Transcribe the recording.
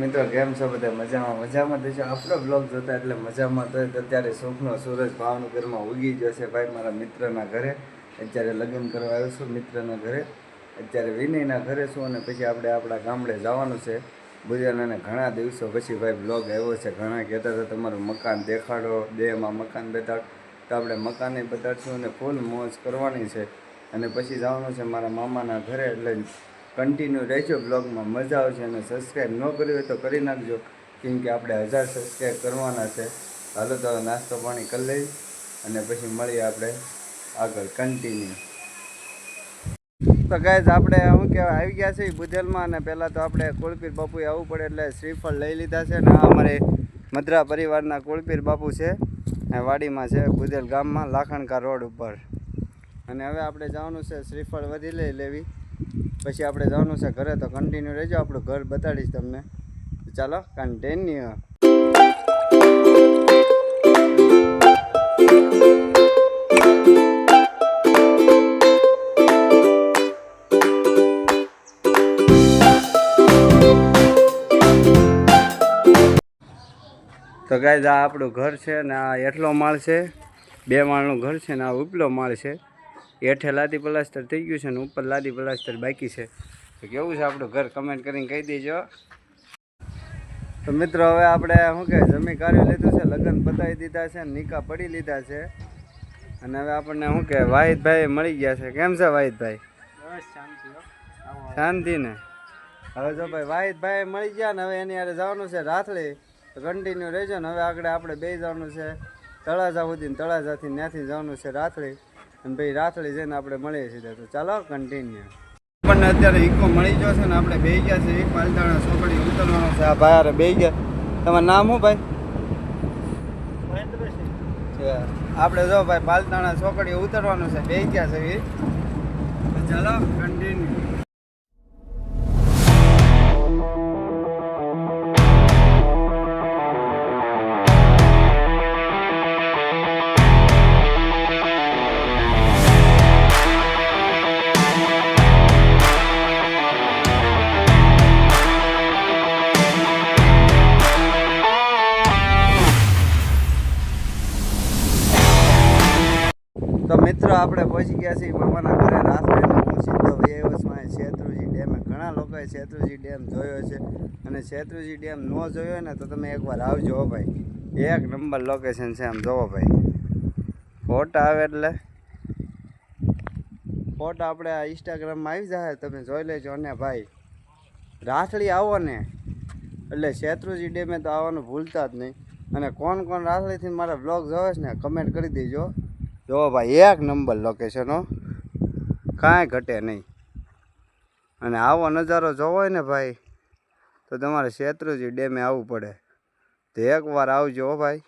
મિત્રો, કેમ છો બધા? મજામાં? મજામાં તો આપણો બ્લોગ જોતા એટલે મજામાં તો અત્યારે સુખનો સૂરજ ભાવનગરમાં ઉગી છે ભાઈ, મારા મિત્રના ઘરે. અત્યારે લગ્ન કરવા આવ્યો છું મિત્રના ઘરે. અત્યારે વિનયના ઘરે છું અને પછી આપણે આપણા ગામડે જવાનું છે. બુધિયાનાને ઘણા દિવસો પછી ભાઈ બ્લોગ આવ્યો છે. ઘણા કહેતા હતા, તમારું મકાન દેખાડો, દેહમાં મકાન બતાડ તો આપણે મકાને બતાડશું અને ફૂલ મોજ કરવાની છે. અને પછી જવાનું છે મારા મામાના ઘરે, એટલે કન્ટિન્યુ રહેજો બ્લોગમાં મજા આવશે અને સબસ્ક્રાઈબ ન કર્યું હોય તો કરી નાખજો, કેમ કે આપણે હજાર સબસ્ક્રાઈબ કરવાના છે. હાલો તો નાસ્તો પાણી કરી લઈ અને પછી મળીએ આપણે આગળ કન્ટિન્યુ તો ગાય આપણે શું કહેવાય, આવી ગયા છે ભૂજલમાં અને પહેલાં તો આપણે કુળપીર બાપુએ આવવું પડે એટલે શ્રીફળ લઈ લીધા છે ને આ અમારે મદ્રા પરિવારના કુળપીર બાપુ છે વાડીમાં છે ભૂજલ ગામમાં લાખણકા રોડ ઉપર. અને હવે આપણે જવાનું છે શ્રીફળ વધી લઈ લેવી. પછી આપણે જવાનું છે ઘરે તો કન્ટિન્યુ રહેજો, આપણું ઘર બતાડીશ તમને. ચાલો કન્ટિન્યુ તો ગાય આપણું ઘર છે ને આ એટલો માળ છે. બે માળનું ઘર છે ને આ ઉપલો માળ છે. હેઠે લાદી પ્લાસ્ટર થઈ ગયું છે ને ઉપર લાદી પ્લાસ્ટર બાકી છે. તો કેવું છે આપણું ઘર? કમેન્ટ કરીને કહી દેજો. તો મિત્રો હવે આપણે શું કહે જમી કાઢી લીધું છે લગ્ન પતાવી દીધા છે નિકા પડી લીધા છે. અને હવે આપણને શું કહે વાહિદભાઈ મળી ગયા છે. કેમ છે વાહિદભાઈ? શાંતિ ને? હવે જો ભાઈ વાહિદભાઈ મળી ગયા ને હવે એની હારે જવાનું છે રાથળી કન્ટિન્યુ રહેજો ને હવે આગળ આપણે બે જવાનું છે તળાજા સુધી તળાજાથી ત્યાંથી જવાનું છે રાથળી અને ભાઈ રાથળી જઈને આપણે મળીએ છીએ તો ચાલો કન્ટિન્યુ આપણને અત્યારે ઇકો મળી ગયો છે ને આપણે બે ગયા છે એક પાલતાણા સોકડી ઉતરવાનો છે. આ ભાઈ હારે બે ગયા. તમારું નામ શું ભાઈ? આપણે જો ભાઈ પાલતાણા ચોકડી ઉતરવાનું છે. બે ગયા છે. ચાલો કન્ટિન્યુ મિત્રો, આપણે પહોંચી ગયા છીએ મામાના ઘરે. રાત્રે હું સીધો વ્યવસ્થમાં શેત્રુજી ડેમે ઘણા લોકોએ શેત્રુજી ડેમ જોયો છે. અને શેત્રુજી ડેમ ન જોયો ને તો તમે એકવાર આવજો ભાઈ. એક નંબર લોકેશન છે આમ. જોવો ભાઈ. ફોટા આવે એટલે. ફોટા આપણે આ ઇન્સ્ટાગ્રામમાં આવી જાય. તમે જોઈ લેજો અને ભાઈ રાથળી આવો ને. એટલે શેત્રુજી ડેમે તો આવવાનું ભૂલતા જ નહીં. અને કોણ કોણ રાથળીથી મારા બ્લોગ જોવે છે ને કમેન્ટ કરી દેજો. જો ભાઈ, એક નંબર લોકેશન કાંઈ ઘટે નહીં. અને આવો નજારો જોવો ને ભાઈ, તો તમારે શેત્રુજી ડેમે આવવું પડે. તો એકવાર આવજો ભાઈ.